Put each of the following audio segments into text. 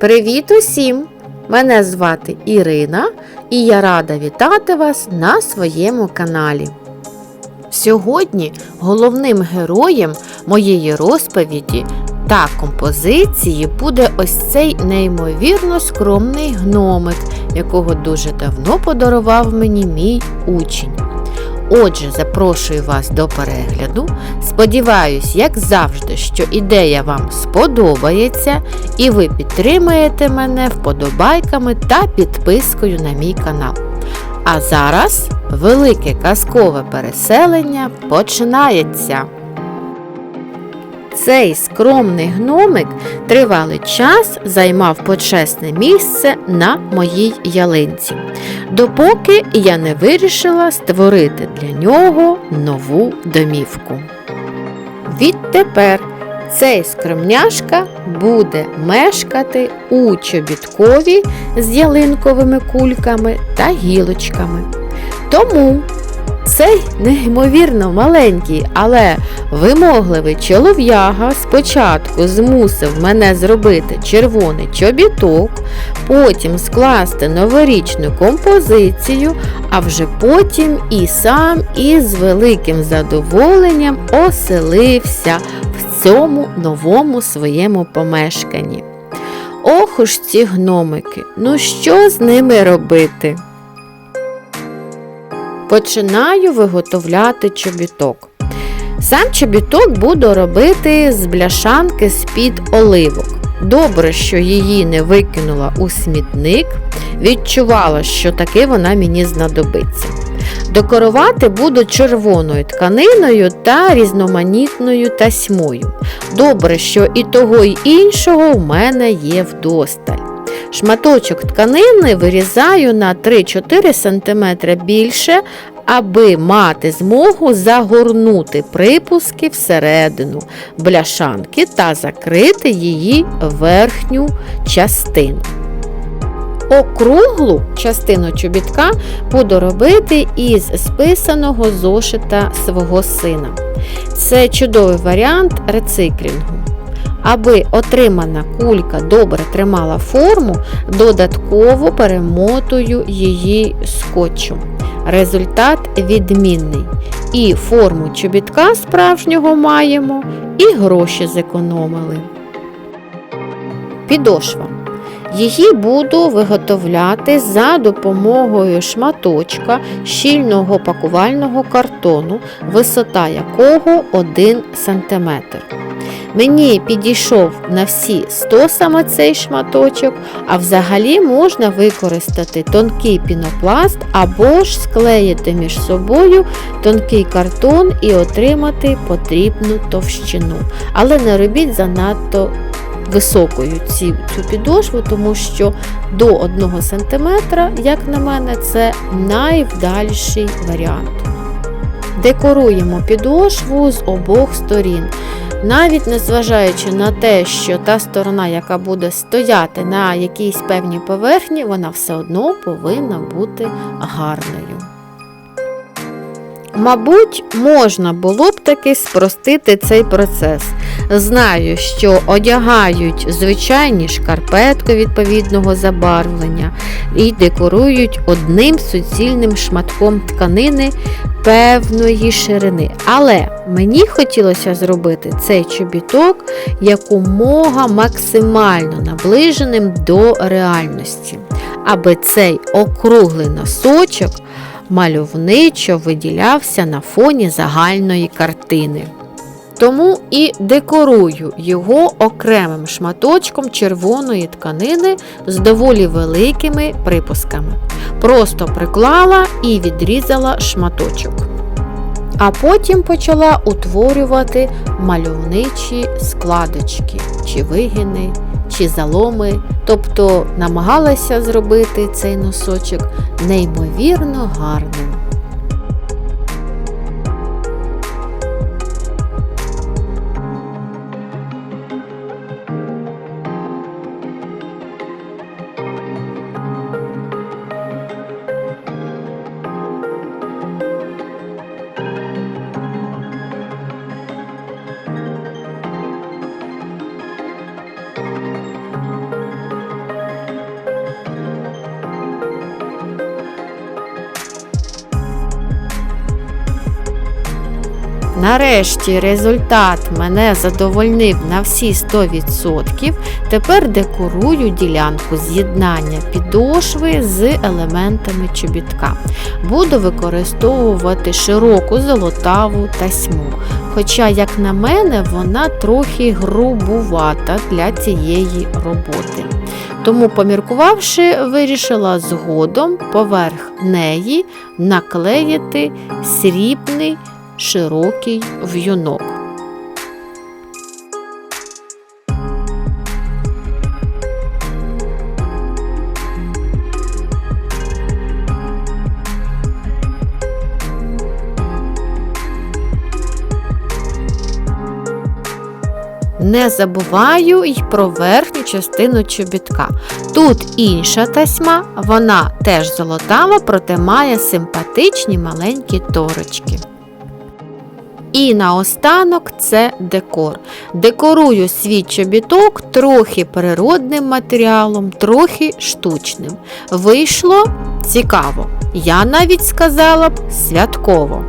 Привіт усім! Мене звати Ірина і я рада вітати вас на своєму каналі. Сьогодні головним героєм моєї розповіді та композиції буде ось цей неймовірно скромний гномик, якого дуже давно подарував мені мій учень. Отже, запрошую вас до перегляду. Сподіваюсь, як завжди, що ідея вам сподобається і ви підтримаєте мене вподобайками та підпискою на мій канал. А зараз велике казкове переселення починається. Цей скромний гномик тривалий час займав почесне місце на моїй ялинці, допоки я не вирішила створити для нього нову домівку. Відтепер цей скромняшка буде мешкати у чобіткові з ялинковими кульками та гілочками. Тому цей неймовірно маленький, але вимогливий чолов'яга спочатку змусив мене зробити червоний чобіток, потім скласти новорічну композицію, а вже потім і сам із великим задоволенням оселився в цьому новому своєму помешканні. Ох уж ці гномики, ну що з ними робити? Починаю виготовляти чобіток. Сам чобіток буду робити з бляшанки з-під оливок. Добре, що її не викинула у смітник, відчувала, що таки вона мені знадобиться. Декорувати буду червоною тканиною та різноманітною тасьмою. Добре, що і того, і іншого в мене є вдосталь. Шматочок тканини вирізаю на 3-4 см більше, аби мати змогу загорнути припуски всередину бляшанки та закрити її верхню частину. Округлу частину чобітка буду робити із списаного зошита свого сина. Це чудовий варіант рециклінгу. Аби отримана кулька добре тримала форму, додатково перемотую її скотчем. Результат відмінний. І форму чобітка справжнього маємо, і гроші зекономили. Підошва. Її буду виготовляти за допомогою шматочка щільного пакувального картону, висота якого 1 см. Мені підійшов на всі 100 саме цей шматочок, а взагалі можна використати тонкий пінопласт або ж склеїти між собою тонкий картон і отримати потрібну товщину. Але не робіть занадто високою цю, цю підошву, тому що до 1 см, як на мене, це найвдальший варіант. Декоруємо підошву з обох сторін. Навіть незважаючи на те, що та сторона, яка буде стояти на якійсь певній поверхні, вона все одно повинна бути гарною. Мабуть, можна було б таки спростити цей процес. Знаю, що одягають звичайні шкарпетки відповідного забарвлення і декорують одним суцільним шматком тканини певної ширини. Але мені хотілося зробити цей чобіток якомога максимально наближеним до реальності, аби цей округлий носочок мальовничо виділявся на фоні загальної картини. Тому і декорую його окремим шматочком червоної тканини з доволі великими припусками. Просто приклала і відрізала шматочок. А потім почала утворювати мальовничі складочки, чи вигини, чи заломи, тобто намагалася зробити цей носочок неймовірно гарним. Нарешті результат мене задовольнив на всі 100%. Тепер декорую ділянку з'єднання підошви з елементами чобітка. Буду використовувати широку золотаву тасьму. Хоча, як на мене, вона трохи грубувата для цієї роботи. Тому, поміркувавши, вирішила згодом поверх неї наклеїти срібний широкий в'юнок. Не забуваю й про верхню частину чобітка. Тут інша тасьма, вона теж золотава, проте має симпатичні маленькі торочки. І наостанок це декор. Декорую свій чобіток трохи природним матеріалом, трохи штучним. Вийшло цікаво. Я навіть сказала б святково.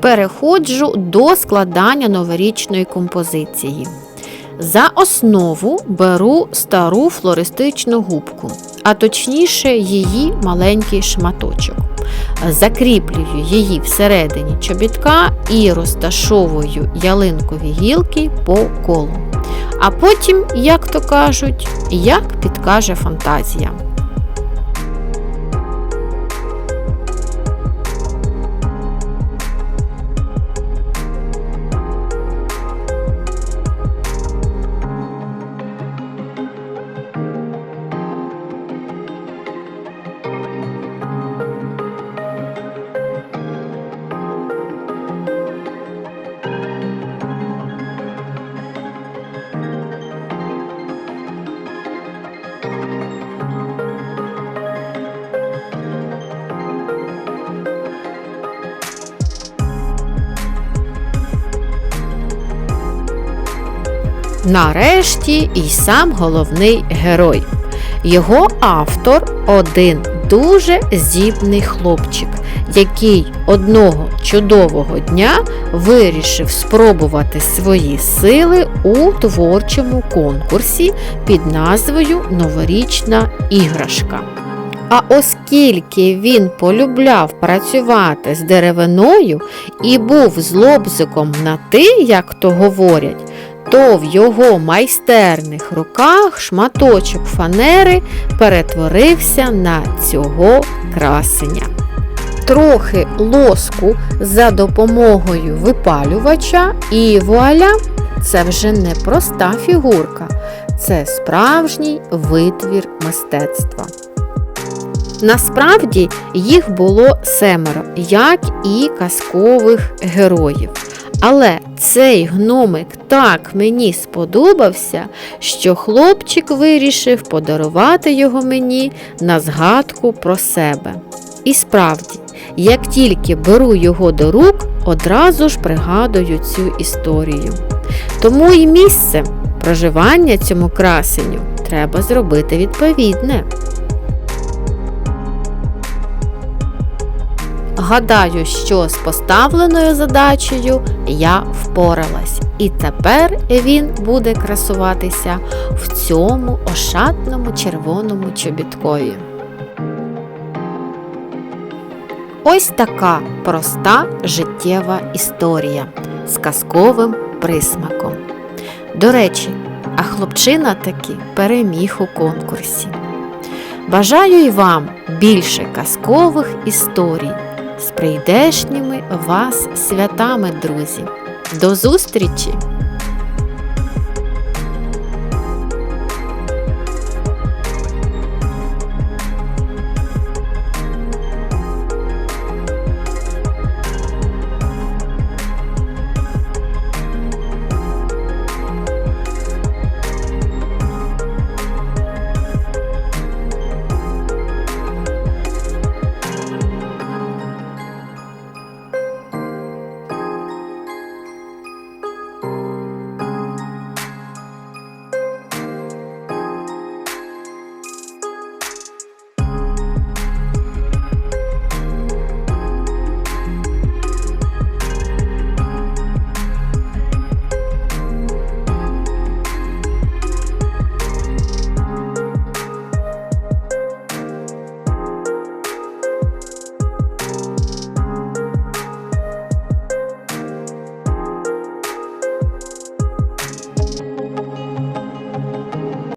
Переходжу до складання новорічної композиції. За основу беру стару флористичну губку, а точніше її маленький шматочок. Закріплюю її всередині чобітка і розташовую ялинкові гілки по колу. А потім, як то кажуть, як підкаже фантазія. Нарешті і сам головний герой. Його автор один дуже здібний хлопчик, який одного чудового дня вирішив спробувати свої сили у творчому конкурсі під назвою Новорічна іграшка. А оскільки він полюбляв працювати з деревиною і був злобзиком на ти, як то говорять, то в його майстерних руках шматочок фанери перетворився на цього красення. Трохи лоску за допомогою випалювача і вуаля це вже не проста фігурка, це справжній витвір мистецтва. Насправді їх було семеро, як і казкових героїв. Але цей гномик так мені сподобався, що хлопчик вирішив подарувати його мені на згадку про себе. І справді, як тільки беру його до рук, одразу ж пригадую цю історію. Тому і місце проживання цьому красеню треба зробити відповідне. Гадаю, що з поставленою задачею я впоралась, і тепер він буде красуватися в цьому ошатному червоному чобіткові. Ось така проста життєва історія з казковим присмаком. До речі, а хлопчина таки переміг у конкурсі. Бажаю й вам більше казкових історій з прийдешніми вас святами, друзі. До зустрічі!